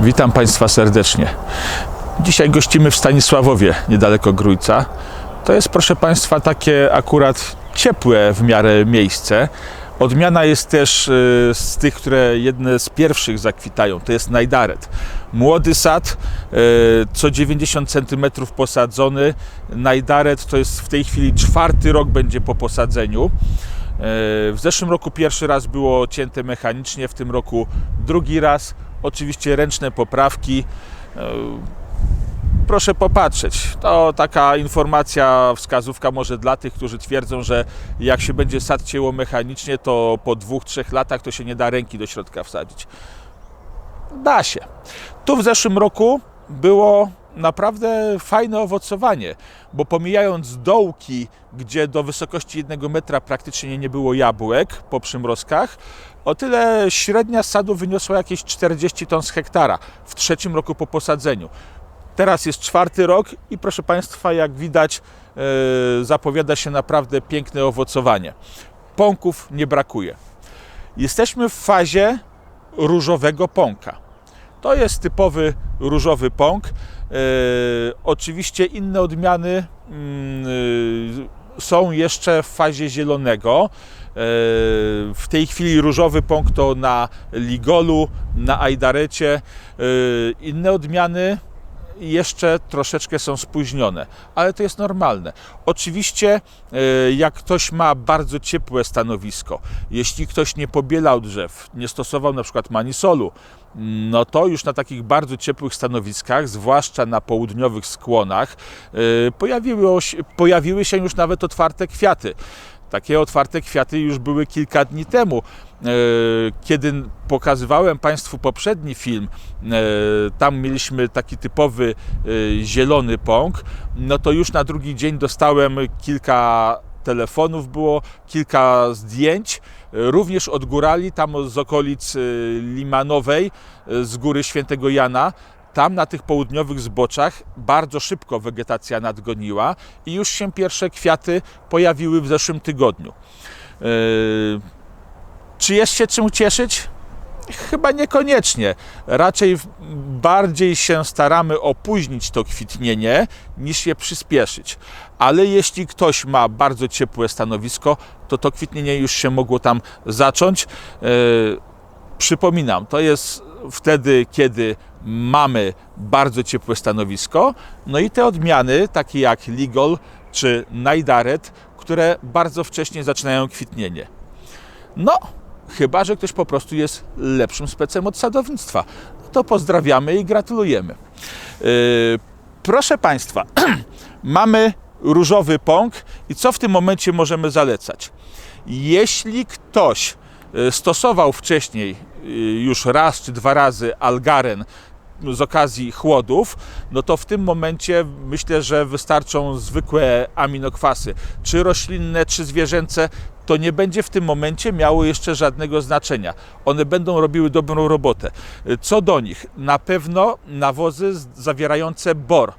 Witam Państwa serdecznie. Dzisiaj gościmy w Stanisławowie, niedaleko Grójca. To jest, proszę Państwa, takie akurat ciepłe w miarę miejsce. Odmiana jest też y, z tych, które jedne z pierwszych zakwitają. To jest najdaret. Młody sad, y, co 90 cm posadzony. Najdaret to jest w tej chwili czwarty rok będzie po posadzeniu. Y, W zeszłym roku pierwszy raz było cięte mechanicznie, w tym roku drugi raz. Oczywiście ręczne poprawki. Y, Proszę popatrzeć. To taka informacja, wskazówka może dla tych, którzy twierdzą, że jak się będzie sad cięło mechanicznie, to po dwóch, trzech latach to się nie da ręki do środka wsadzić. Da się. Tu w zeszłym roku było naprawdę fajne owocowanie, bo pomijając dołki, gdzie do wysokości jednego metra praktycznie nie było jabłek po przymrozkach, o tyle średnia sadu wyniosła jakieś 40 ton z hektara w trzecim roku po posadzeniu. Teraz jest czwarty rok i proszę Państwa, jak widać, e, zapowiada się naprawdę piękne owocowanie. Pąków nie brakuje. Jesteśmy w fazie różowego pąka. To jest typowy różowy pąk. E, oczywiście inne odmiany mm, e, są jeszcze w fazie zielonego. E, w tej chwili różowy pąk to na ligolu, na ajdarecie. E, inne odmiany jeszcze troszeczkę są spóźnione, ale to jest normalne. Oczywiście, e, jak ktoś ma bardzo ciepłe stanowisko, jeśli ktoś nie pobielał drzew, nie stosował na przykład manisolu, no to już na takich bardzo ciepłych stanowiskach, zwłaszcza na południowych skłonach, pojawiły, się- pojawiły się już nawet otwarte kwiaty. Takie otwarte kwiaty już były kilka dni temu. E, Kiedy pokazywałem Państwu poprzedni film, e, tam mieliśmy taki typowy e, zielony pąk, no to już na drugi dzień dostałem kilka telefonów, było kilka zdjęć, również od górali, tam z okolic Limanowej, z góry Świętego Jana. Tam na tych południowych zboczach bardzo szybko wegetacja nadgoniła i już się pierwsze kwiaty pojawiły w zeszłym tygodniu. Yy, Czy jest się czym cieszyć? Chyba niekoniecznie. Raczej bardziej się staramy opóźnić to kwitnienie niż je przyspieszyć. Ale jeśli ktoś ma bardzo ciepłe stanowisko, to to kwitnienie już się mogło tam zacząć. Yy, Przypominam, to jest wtedy, kiedy mamy bardzo ciepłe stanowisko, no i te odmiany, takie jak Ligol czy Najdaret, które bardzo wcześnie zaczynają kwitnienie. No, chyba, że ktoś po prostu jest lepszym specem od sadownictwa. To pozdrawiamy i gratulujemy. Yy, proszę Państwa, mamy różowy pąk i co w tym momencie możemy zalecać? Jeśli ktoś y, stosował wcześniej już raz czy dwa razy algaren z okazji chłodów, no to w tym momencie myślę, że wystarczą zwykłe aminokwasy, czy roślinne, czy zwierzęce, to nie będzie w tym momencie miało jeszcze żadnego znaczenia. One będą robiły dobrą robotę. Y, Co do nich, na pewno nawozy zawierające bor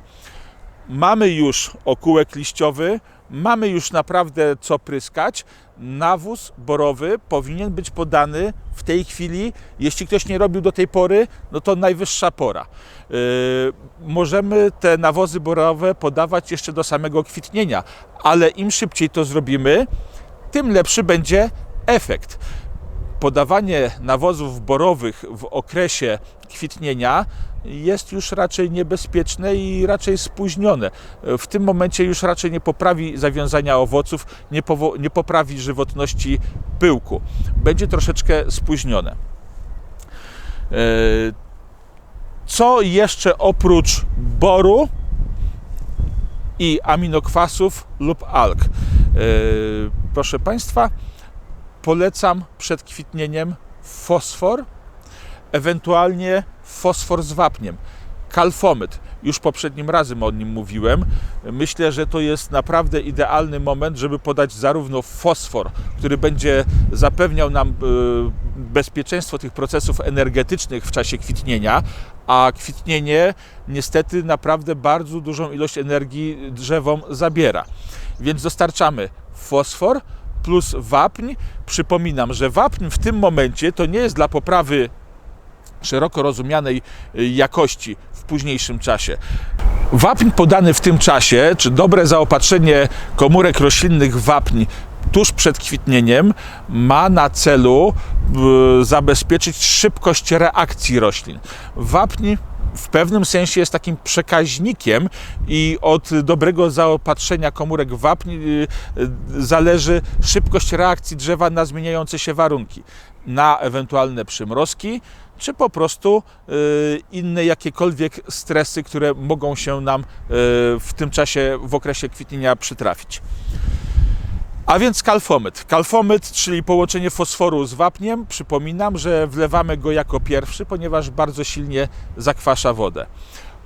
mamy już okółek liściowy, mamy już naprawdę co pryskać. Nawóz borowy powinien być podany w tej chwili. Jeśli ktoś nie robił do tej pory, no to najwyższa pora. Yy, możemy te nawozy borowe podawać jeszcze do samego kwitnienia, ale im szybciej to zrobimy, tym lepszy będzie efekt podawanie nawozów borowych w okresie kwitnienia jest już raczej niebezpieczne i raczej spóźnione. W tym momencie już raczej nie poprawi zawiązania owoców, nie, nie poprawi żywotności pyłku. Będzie troszeczkę spóźnione. E, Co jeszcze oprócz boru i aminokwasów lub alg? E, Proszę Państwa, polecam przed kwitnieniem fosfor, ewentualnie fosfor z wapniem. Kalfomyt. Już poprzednim razem o nim mówiłem. Myślę, że to jest naprawdę idealny moment, żeby podać zarówno fosfor, który będzie zapewniał nam e, bezpieczeństwo tych procesów energetycznych w czasie kwitnienia, a kwitnienie niestety naprawdę bardzo dużą ilość energii drzewom zabiera. Więc dostarczamy fosfor plus wapń. Przypominam, że wapń w tym momencie to nie jest dla poprawy szeroko rozumianej y, jakości w późniejszym czasie. Wapń podany w tym czasie, czy dobre zaopatrzenie komórek roślinnych w wapń tuż przed kwitnieniem ma na celu y, zabezpieczyć szybkość reakcji roślin. Wapń w pewnym sensie jest takim przekaźnikiem i od dobrego zaopatrzenia komórek wapń y, zależy szybkość reakcji drzewa na zmieniające się warunki, na ewentualne przymrozki, czy po prostu y, inne jakiekolwiek stresy, które mogą się nam y, w tym czasie, w okresie kwitnienia przytrafić. A więc kalfomyt. Kalfomyt, czyli połączenie fosforu z wapniem. Przypominam, że wlewamy go jako pierwszy, ponieważ bardzo silnie zakwasza wodę.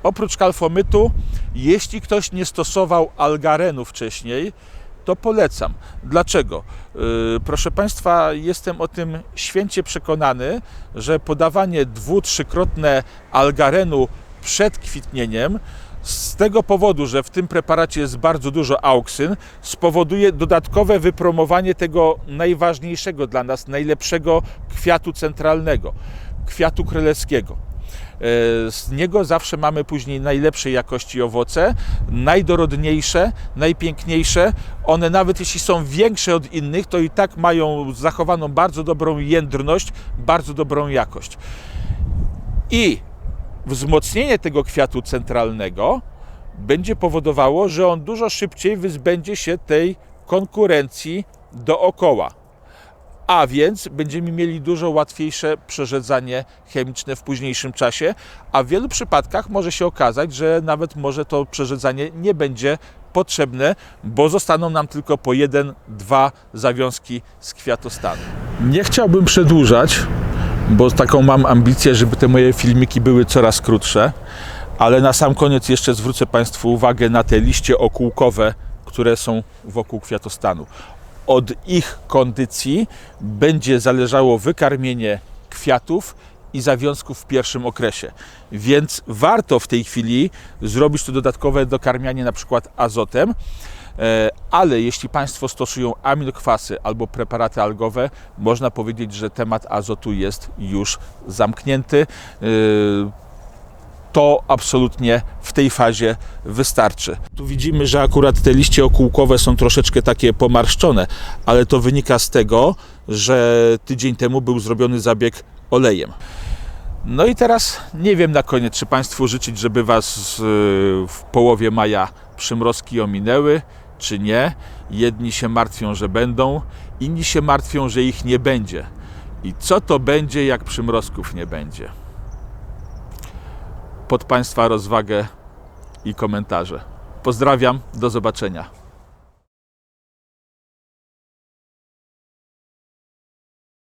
Oprócz kalfomytu, jeśli ktoś nie stosował algarenu wcześniej, to polecam. Dlaczego? Yy, proszę Państwa, jestem o tym święcie przekonany, że podawanie dwu, trzykrotne algarenu przed kwitnieniem z tego powodu, że w tym preparacie jest bardzo dużo auksyn, spowoduje dodatkowe wypromowanie tego najważniejszego dla nas, najlepszego kwiatu centralnego, kwiatu królewskiego. E, Z niego zawsze mamy później najlepszej jakości owoce, najdorodniejsze, najpiękniejsze. One nawet jeśli są większe od innych, to i tak mają zachowaną bardzo dobrą jędrność, bardzo dobrą jakość. I wzmocnienie tego kwiatu centralnego będzie powodowało, że on dużo szybciej wyzbędzie się tej konkurencji dookoła. A więc będziemy mieli dużo łatwiejsze przerzedzanie chemiczne w późniejszym czasie, a w wielu przypadkach może się okazać, że nawet może to przerzedzanie nie będzie potrzebne, bo zostaną nam tylko po jeden, dwa zawiązki z kwiatostanu. Nie chciałbym przedłużać, bo taką mam ambicję, żeby te moje filmiki były coraz krótsze, ale na sam koniec jeszcze zwrócę Państwu uwagę na te liście okółkowe, które są wokół kwiatostanu. Od ich kondycji będzie zależało wykarmienie kwiatów i zawiązków w pierwszym okresie. Więc warto w tej chwili zrobić to dodatkowe dokarmianie na przykład azotem, E, ale jeśli Państwo stosują aminokwasy albo preparaty algowe, można powiedzieć, że temat azotu jest już zamknięty. To absolutnie w tej fazie wystarczy. Tu widzimy, że akurat te liście okółkowe są troszeczkę takie pomarszczone, ale to wynika z tego, że tydzień temu był zrobiony zabieg olejem. No i teraz nie wiem na koniec, czy Państwu życzyć, żeby Was y, w połowie maja przymrozki ominęły, czy nie. Jedni się martwią, że będą, inni się martwią, że ich nie będzie. I co to będzie, jak przymrozków nie będzie? Pod Państwa rozwagę i komentarze. Pozdrawiam, do zobaczenia.